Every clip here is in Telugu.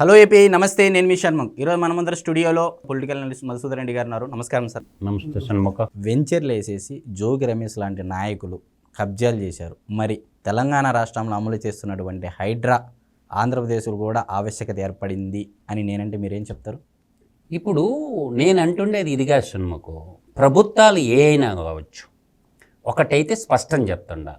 హలో ఏపీ నమస్తే నేను మీ షణ్ముఖ్. ఈరోజు మనమందరం స్టూడియోలో పొలిటికల్ అనలిస్ట్ మధుసూదన్ రెడ్డి గారు ఉన్నారు. నమస్కారం సార్. నమస్తే షణ్ముఖ. వెంచర్లు వేసేసి జోగి రమేష్ లాంటి నాయకులు కబ్జాలు చేశారు. మరి తెలంగాణ రాష్ట్రంలో అమలు చేస్తున్నటువంటి హైడ్రా ఆంధ్రప్రదేశ్లో కూడా ఆవశ్యకత ఏర్పడింది అని నేనంటే మీరేం చెప్తారు? ఇప్పుడు నేను అంటుండేది ఇదిగా షణ్ముఖు ప్రభుత్వాలు ఏ అయినా కావచ్చు. ఒకటైతే స్పష్టం చెప్తుండా.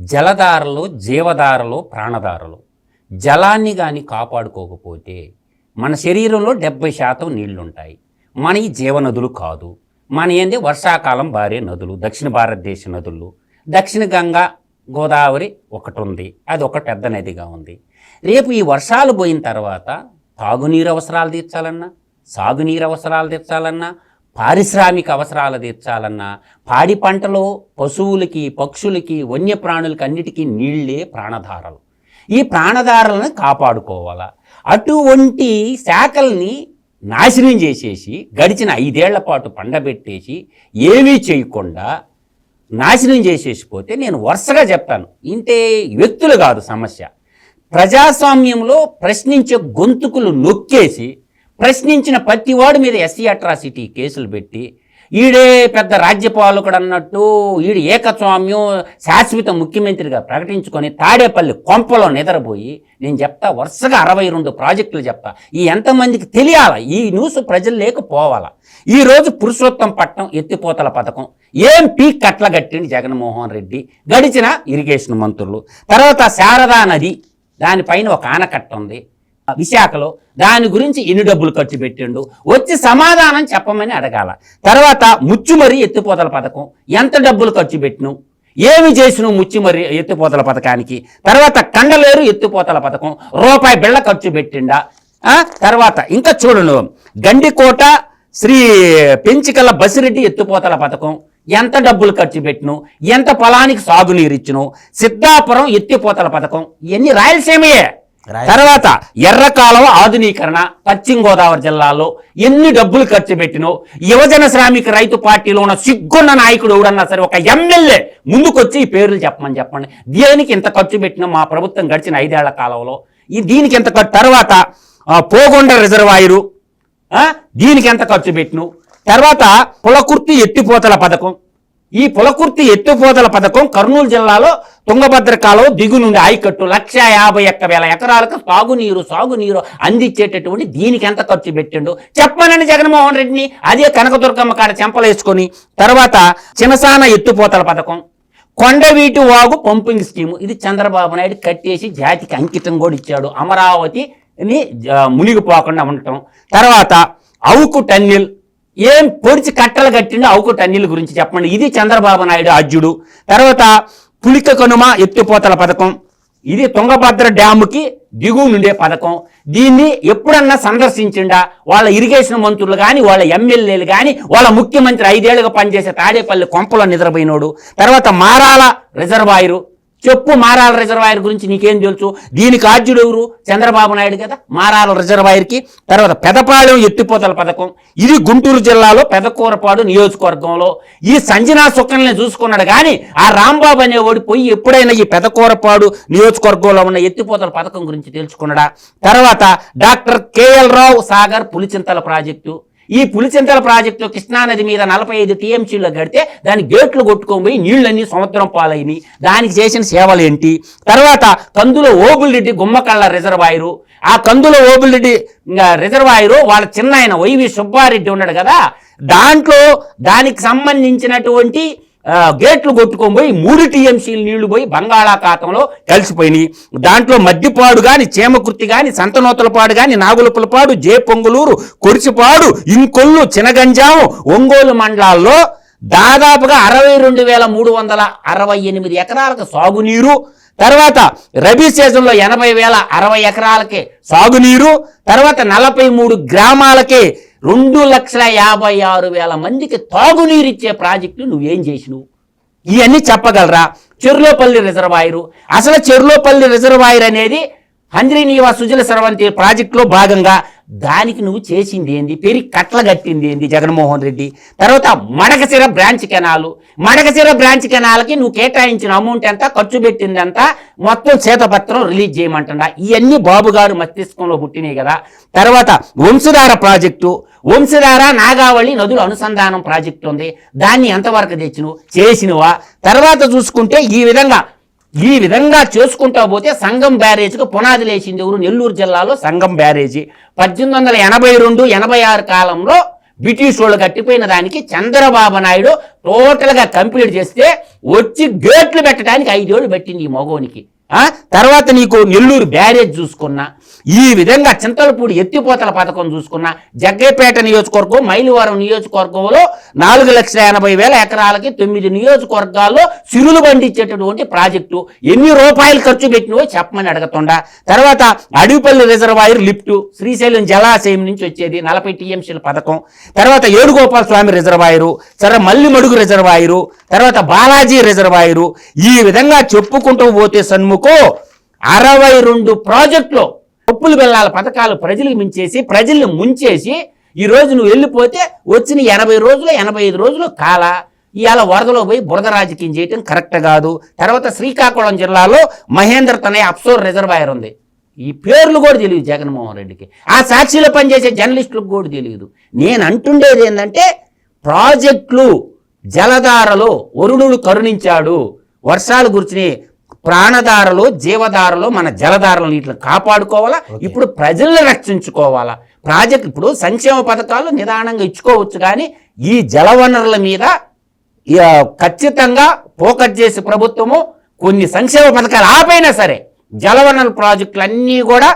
జలధారలు జీవధారలు ప్రాణధారలు. జలాన్ని కానీ కాపాడుకోకపోతే మన శరీరంలో డెబ్బై శాతం నీళ్ళుంటాయి. మన ఈ జీవనదులు కాదు. మన ఏంది వర్షాకాలం భారీ నదులు దక్షిణ భారతదేశ నదులు. దక్షిణ గంగా గోదావరి ఒకటి ఉంది అది ఒక పెద్ద నదిగా ఉంది. రేపు ఈ వర్షాలు పోయిన తర్వాత తాగునీరు అవసరాలు తీర్చాలన్నా సాగునీరు అవసరాలు తీర్చాలన్నా పారిశ్రామిక అవసరాలు తీర్చాలన్నా పాడి పంటలో పశువులకి పక్షులకి వన్యప్రాణులకి అన్నిటికీ నీళ్ళే ప్రాణధారలు. ఈ ప్రాణధారలను కాపాడుకోవాలా? అటువంటి శాఖల్ని నాశనం చేసేసి గడిచిన ఐదేళ్ళ పాటు పండబెట్టేసి ఏమీ చేయకుండా నాశనం చేసేసిపోతే నేను వరుసగా చెప్తాను. ఇంతే వ్యక్తులు కాదు సమస్య. ప్రజాస్వామ్యంలో ప్రశ్నించే గొంతుకులు నొక్కేసి ప్రశ్నించిన ప్రతివాడి మీద ఎస్సీ అట్రాసిటీ కేసులు పెట్టి ఈడే పెద్ద రాజ్యపాలకుడు అన్నట్టు ఈడు ఏకస్వామ్యం శాశ్వత ముఖ్యమంత్రిగా ప్రకటించుకొని తాడేపల్లి కొంపలో నిద్రపోయి నేను చెప్తా వరుసగా అరవై రెండు ప్రాజెక్టులు చెప్తా. ఈ ఎంతమందికి తెలియాల? ఈ న్యూస్ ప్రజలు లేకపోవాలా? ఈరోజు పురుషోత్తం పట్టం ఎత్తిపోతల పథకం. ఏం పీక్ కట్ల కట్టింది జగన్మోహన్ రెడ్డి? గడిచిన ఇరిగేషన్ మంత్రులు. తర్వాత శారదా నది దానిపైన ఒక ఆనకట్ట ఉంది. విశాఖలో దాని గురించి ఎన్ని డబ్బులు ఖర్చు పెట్టిండు? వచ్చి సమాధానం చెప్పమని అడగాల. తర్వాత ముచ్చుమరి ఎత్తిపోతల పథకం. ఎంత డబ్బులు ఖర్చు పెట్టినావు? ఏమి చేసినావు ముచ్చుమరి ఎత్తిపోతల పథకానికి? తర్వాత కండలేరు ఎత్తిపోతల పథకం. రూపాయి బిళ్ళ ఖర్చు పెట్టిండా? తర్వాత ఇంకా చూడను. గండికోట శ్రీ పెంచికల బసిరెడ్డి ఎత్తిపోతల పథకం. ఎంత డబ్బులు ఖర్చు పెట్టిను ఎంత పొలానికి సాగునీరు ఇచ్చును సిద్ధాపురం ఎత్తిపోతల పథకం. ఇవన్నీ రాయలసీమయే. తర్వాత ఎర్ర కాలువ ఆధునీకరణ పశ్చిమ గోదావరి జిల్లాలో ఎన్ని డబ్బులు ఖర్చు పెట్టినో యువజన శ్రామిక రైతు పార్టీలో ఉన్న సిగ్గున్న నాయకుడు ఎవడన్నా సరే ఒక ఎమ్మెల్యే ముందుకొచ్చి ఈ పేర్లు చెప్పమని చెప్పండి. దేనికి ఇంత ఖర్చు పెట్టినా మా ప్రభుత్వం గడిచిన ఐదేళ్ళ కాలంలో? ఈ దీనికి ఎంత ఖర్చు? తర్వాత పోగొండ రిజర్వాయరు దీనికి ఎంత ఖర్చు పెట్టిను? తర్వాత పులకుర్తి ఎత్తిపోతల పథకం ఈ పులకుర్తి ఎత్తిపోతల పథకం కర్నూలు జిల్లాలో తుంగభద్ర కాలువ దిగు నుండి ఆయకట్టు లక్ష యాభై ఒక్క వేల ఎకరాలకు సాగునీరు సాగునీరు అందించేటటువంటి దీనికి ఎంత ఖర్చు పెట్టిండు? చెప్పమనండి జగన్మోహన్ రెడ్డిని. అదే కనకదుర్గమ్మ కాడ చెంపలేసుకొని తర్వాత చినసాన ఎత్తుపోతల పథకం. Kondaveeti Vagu pumping scheme. ఇది చంద్రబాబు నాయుడు కట్టేసి జాతికి అంకితం కూడా ఇచ్చాడు. అమరావతిని మునిగిపోకుండా ఉండటం. తర్వాత అవుకు టన్నెల్ ఏం పొడిచి కట్టలు కట్టిండో అవుకు అన్నిల గురించి చెప్పండి. ఇది చంద్రబాబు నాయుడు అర్జుడు. తర్వాత పులిక కనుమ ఎత్తిపోతల పథకం. ఇది తుంగభద్ర డ్యాముకి దిగువ నుండే పథకం. దీన్ని ఎప్పుడన్నా సందర్శించిండా? వాళ్ళ ఇరిగేషన్ మంత్రులు కానీ వాళ్ళ ఎమ్మెల్యేలు కానీ వాళ్ళ ముఖ్యమంత్రి ఐదేళ్ళుగా పనిచేసే తాడేపల్లి కొంపలో నిద్రపోయినోడు. తర్వాత మారాల రిజర్వాయరు. చెప్పు మారాల రిజర్వాయర్ గురించి నీకేం తెలుసు? దీనికి ఆద్యుడు ఎవరు? చంద్రబాబు నాయుడు కదా. మారాల రిజర్వాయర్కి. తర్వాత పెదపాలెం ఎత్తిపోతల పథకం. ఇది గుంటూరు జిల్లాలో పెదకూరపాడు నియోజకవర్గంలో. ఈ సంజనా సుఖల్ని చూసుకున్నాడు కానీ ఆ రాంబాబు అనేవాడు పోయి ఎప్పుడైనా ఈ పెదకూరపాడు నియోజకవర్గంలో ఉన్న ఎత్తిపోతల పథకం గురించి తెలుసుకున్నాడా? తర్వాత doctor KL Rao Sagar Pulichintala project. ఈ పులిచింతల ప్రాజెక్టు కృష్ణానది మీద నలభై ఐదు టీఎంసీలో కడితే దాని గేట్లు కొట్టుకొని నీళ్ళన్నీ సముద్రం పాలైనవి దానికి చేసిన సేవలు ఏంటి? తర్వాత కందుల ఓబుల్రెడ్డి గుమ్మకళ్ళ రిజర్వాయరు. ఆ కందుల ఓబుల్రెడ్డి రిజర్వాయరు వాళ్ళ చిన్న ఆయన వైవి సుబ్బారెడ్డి ఉన్నాడు కదా. దాంట్లో దానికి సంబంధించినటువంటి గేట్లు కొట్టుకొని పోయి మూడు టీఎంసీలు నీళ్ళు పోయి బంగాళాఖాతంలో కలిసిపోయినాయి దాంట్లో మద్దిపాడు కానీ చేమకుర్తి కానీ సంతనోతలపాడు కానీ నాగులపులపాడు జే పొంగులూరు కొరిసిపాడు ఇంకొల్లు చినగంజాము ఒంగోలు మండలాల్లో దాదాపుగా అరవై రెండు వేల మూడు వందల అరవై ఎనిమిది ఎకరాలకు సాగునీరు. తర్వాత రబీ సీజన్లో ఎనభై వేల అరవై ఎకరాలకే సాగునీరు. తర్వాత నలభై మూడు గ్రామాలకే రెండు లక్షల యాభై ఆరు వేల మందికి తాగునీరిచ్చే ప్రాజెక్టు నువ్వేం చేసినావు? ఇవన్నీ చెప్పగలరా? చెర్లోపల్లి రిజర్వాయరు. అసలు చెర్లోపల్లి రిజర్వాయర్ అనేది హంద్రీనీవా సుజల సర్వంతి ప్రాజెక్టులో భాగంగా దానికి నువ్వు చేసింది ఏంది? పెరిగి కట్ల కట్టింది ఏంది జగన్మోహన్ రెడ్డి? తర్వాత Madakasira branch canal. Madakasira branch కెనాల్కి నువ్వు కేటాయించిన అమౌంట్ ఎంత? ఖర్చు పెట్టింది ఎంత? మొత్తం శ్వేతపత్రం రిలీజ్ చేయమంటుండా ఇవన్నీ బాబు గారు మస్తిష్కంలో పుట్టినాయి కదా. తర్వాత వంశధార ప్రాజెక్టు. వంశధార నాగావళి నదుల అనుసంధానం ప్రాజెక్టు ఉంది. దాన్ని ఎంతవరకు తెచ్చినవు? చేసినవా? తర్వాత చూసుకుంటే ఈ విధంగా ఈ విధంగా చేసుకుంటా పోతే సంగం బ్యారేజ్కి పునాది లేచింది ఎవరు? నెల్లూరు జిల్లాలో సంగం బ్యారేజీ. పద్దెనిమిది వందల ఎనభై రెండు ఎనభై ఆరు కాలంలో బ్రిటిష్ వాళ్ళు కట్టిపోయిన దానికి చంద్రబాబు నాయుడు టోటల్గా కంప్లీట్ చేస్తే వచ్చి గేట్లు పెట్టడానికి ఐదేళ్ళు పెట్టింది ఈ మగోనికి. తర్వాత నీకు నెల్లూరు బ్యారేజ్ చూసుకున్నా. ఈ విధంగా చింతలపూడి ఎత్తిపోతల పథకం చూసుకున్న జగ్గేపేట నియోజకవర్గం మైలువరం నియోజకవర్గంలో నాలుగు లక్షల ఎనభై వేల ఎకరాలకి తొమ్మిది నియోజకవర్గాల్లో సిరులు పండించేటటువంటి ప్రాజెక్టు. ఎన్ని రూపాయలు ఖర్చు పెట్టినవో చెప్పమని అడగతుండా. తర్వాత అడవిపల్లి రిజర్వాయర్ లిఫ్ట్ శ్రీశైలం జలాశయం నుంచి వచ్చేది నలభై టీఎంసీల పథకం. తర్వాత ఏడుగోపాల స్వామి రిజర్వాయరు సరే మల్లిమడుగు రిజర్వాయరు తర్వాత బాలాజీ రిజర్వాయరు. ఈ విధంగా చెప్పుకుంటూ పోతే సన్ముఖం అరవై రెండు ప్రాజెక్టులు పప్పులు బెల్లాల పథకాలు ప్రజలకు మించేసి ప్రజల్ని ముంచేసి ఈ రోజు నువ్వు వెళ్ళిపోతే వచ్చిన ఎనభై రోజులు ఎనభై ఐదు రోజులు కాల. ఇవాళ వరదలో పోయి బురద రాజకీయం చేయటం కరెక్ట్ కాదు. తర్వాత శ్రీకాకుళం జిల్లాలో మహేంద్ర తనయ అప్సోర్ రిజర్వాయర్ ఉంది. ఈ పేర్లు కూడా తెలియదు జగన్మోహన్ రెడ్డికి. ఆ సాక్షిలో పనిచేసే జర్నలిస్టులకు కూడా తెలియదు. నేను అంటుండేది ఏంటంటే ప్రాజెక్టులు జలధారలో వరుణుడు కరుణించాడు. వర్షాలు గురించి ప్రాణధారలు జీవధారలు మన జలధారలు నీటిని కాపాడుకోవాలా? ఇప్పుడు ప్రజల్ని రక్షించుకోవాలా? ప్రాజెక్ట్ ఇప్పుడు సంక్షేమ పథకాలు నిదానంగా ఇచ్చుకోవచ్చు కానీ ఈ జలవనరుల మీద ఖచ్చితంగా ఫోకస్ చేసే ప్రభుత్వము కొన్ని సంక్షేమ పథకాలు ఆపైనా సరే జలవనరుల ప్రాజెక్టులు అన్నీ కూడా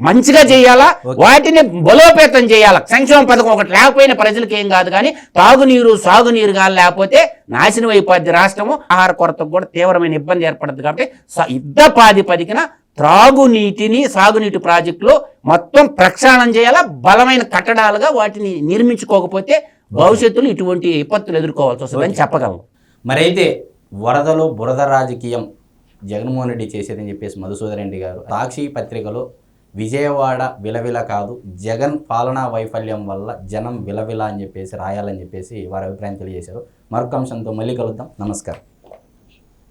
మంచిగా చేయాలా? వాటిని బలోపేతం చేయాలా? సంక్షేమ పథకం ఒకటి లేకపోయినా ప్రజలకు ఏం కాదు కానీ తాగునీరు సాగునీరు కానీ లేకపోతే నాశనం అయిపోద్ది రాష్ట్రము. ఆహార కొరతకు కూడా తీవ్రమైన ఇబ్బంది ఏర్పడుతుంది కాబట్టి స- యుద్ధ ప్రాతిపదికన త్రాగునీటిని సాగునీటి ప్రాజెక్టులు మొత్తం ప్రక్షాళన చేయాలా? బలమైన కట్టడాలుగా వాటిని నిర్మించుకోకపోతే భవిష్యత్తులో ఇటువంటి విపత్తులు ఎదుర్కోవాల్సి వస్తుందని చెప్పగలను మరైతే వరదలు బురద రాజకీయం జగన్మోహన్ రెడ్డి చేసేదని చెప్పేసి మధుసూదన్ రెడ్డి గారు సాక్షి పత్రికలో విజయవాడ విలవిల కాదు జగన్ పాలనా వైఫల్యం వల్ల జనం విలవిల అని చెప్పేసి రాయాలని చెప్పేసి వారి అభిప్రాయం తెలియజేశారు. మరొక అంశంతో మళ్ళీ కలుద్దాం. నమస్కారం.